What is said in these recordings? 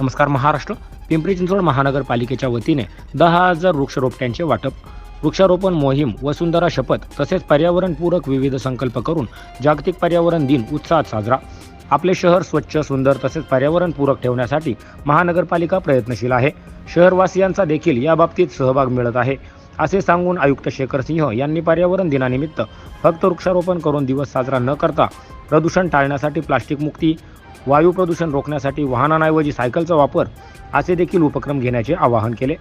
नमस्कार महाराष्ट्र. पिंपरी चिंचवड महानगरपालिकेच्या वतीने दहा हजार वृक्षरोपट्यांचे वाटप. वृक्षारोपण मोहीम वसुंधरा शपथ तसेच पर्यावरणपूरक विविध संकल्प करून जागतिक पर्यावरण दिन उत्साहात साजरा. आपले शहर स्वच्छ सुंदर तसेच पर्यावरणपूरक ठेवण्यासाठी महानगरपालिका प्रयत्नशील आहे. शहरवासियांचा देखील या बाबतीत सहभाग मिळत आहे. असे सांगून आयुक्त शेखर सिंह यांनी पर्यावरण दिनानिमित्त फक्त वृक्षारोपण करून दिवस साजरा न करता प्रदूषण टाळण्यासाठी प्लास्टिक मुक्ती वायू प्रदूषण रोखण्यासाठी वाहनांऐवजी सायकलचा वापर असे देखील उपक्रम घेण्याचे आवाहन केले.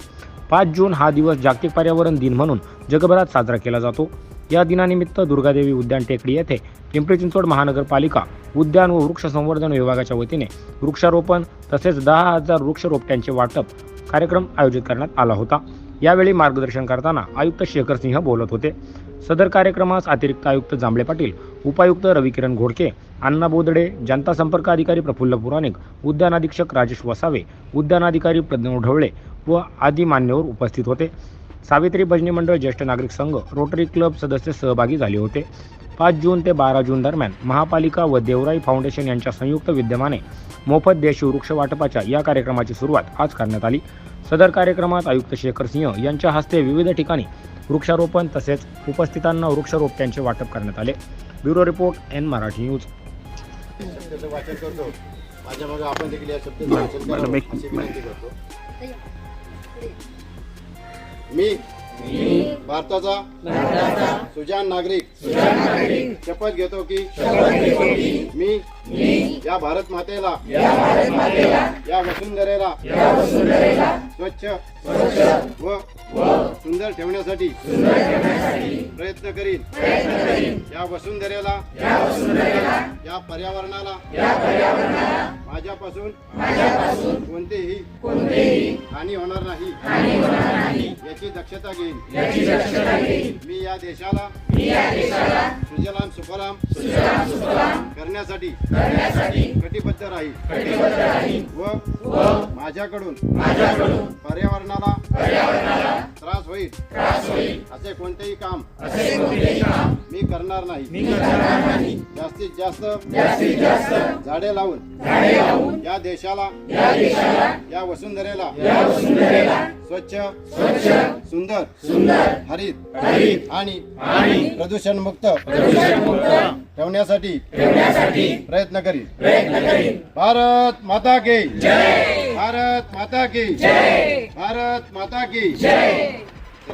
पाच जून हा दिवस जागतिक पर्यावरण दिन म्हणून जगभरात साजरा केला जातो. या दिनानिमित्त दुर्गादेवी उद्यान टेकडी येथे पिंपरी चिंचवड महानगरपालिका उद्यान व वृक्ष संवर्धन विभागाच्या वतीने वृक्षारोपण तसेच दहा हजार वृक्षरोपट्यांचे वाटप कार्यक्रम आयोजित करण्यात आला होता. यावेळी मार्गदर्शन करताना आयुक्त शेखर सिंह बोलत होते. सदर कार्यक्रमास अतिरिक्त आयुक्त जांभळे पाटील उपायुक्त रविकिरण घोडके अण्णा बोदडे जनता संपर्क अधिकारी प्रफुल्ल पुराणिक उद्यान अधीक्षक राजेश वसावे उद्यानाधिकारी प्रज्ञ ढवळे व आदी मान्यवर उपस्थित होते. सावित्री भजनी मंडळ ज्येष्ठ नागरिक संघ रोटरी क्लब सदस्य सहभागी झाले होते. पाच जून ते बारा जून दरम्यान महापालिका व देवराई फाउंडेशन यांच्या संयुक्त विद्यमाने मोफत देशी वृक्ष वाटपाच्या या कार्यक्रमाची सुरुवात आज करण्यात आली. सदर कार्यक्रमात आयुक्त शेखर सिंह यांच्या हस्ते विविध ठिकाणी वृक्षारोपण तसेच उपस्थितांना वृक्षरोपट्यांचे वाटप करण्यात आले. Bureau report N Marathi news. शब्दाचं वाचन करतो माझ्या मागे आपण देखील या शब्दाचं वाचन करावं अशी विनंती करतो. मी भारताचा सुजान नागरिक. शपथ घेतो की मी या भारत मातेला या वसुंधरेला स्वच्छ व सुंदर ठेवण्यासाठी प्रयत्न करीन. या वसुंधरेला या पर्यावरणाला माझ्यापासून कोणतेही हानी होणार नाही. याची दक्षता घेईन. मी या देशाला सुजलाम सुफलाम करण्यासाठी कटिबद्ध राहील व माझ्याकडून पर्यावरणाला त्रास होईल. असे कोणतेही काम मी करणार नाही. जास्तीत जास्त झाडे लावून या देशाला या वसुंधरेला स्वच्छ सुंदर हरित आणि प्रदूषण मुक्त ठेवण्यासाठी प्रयत्न करीन. भारत माता की भारत माता की भारत माता की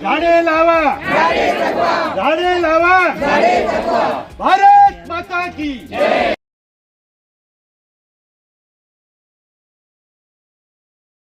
झाडे लावा. झाडे लावा. भारत माता की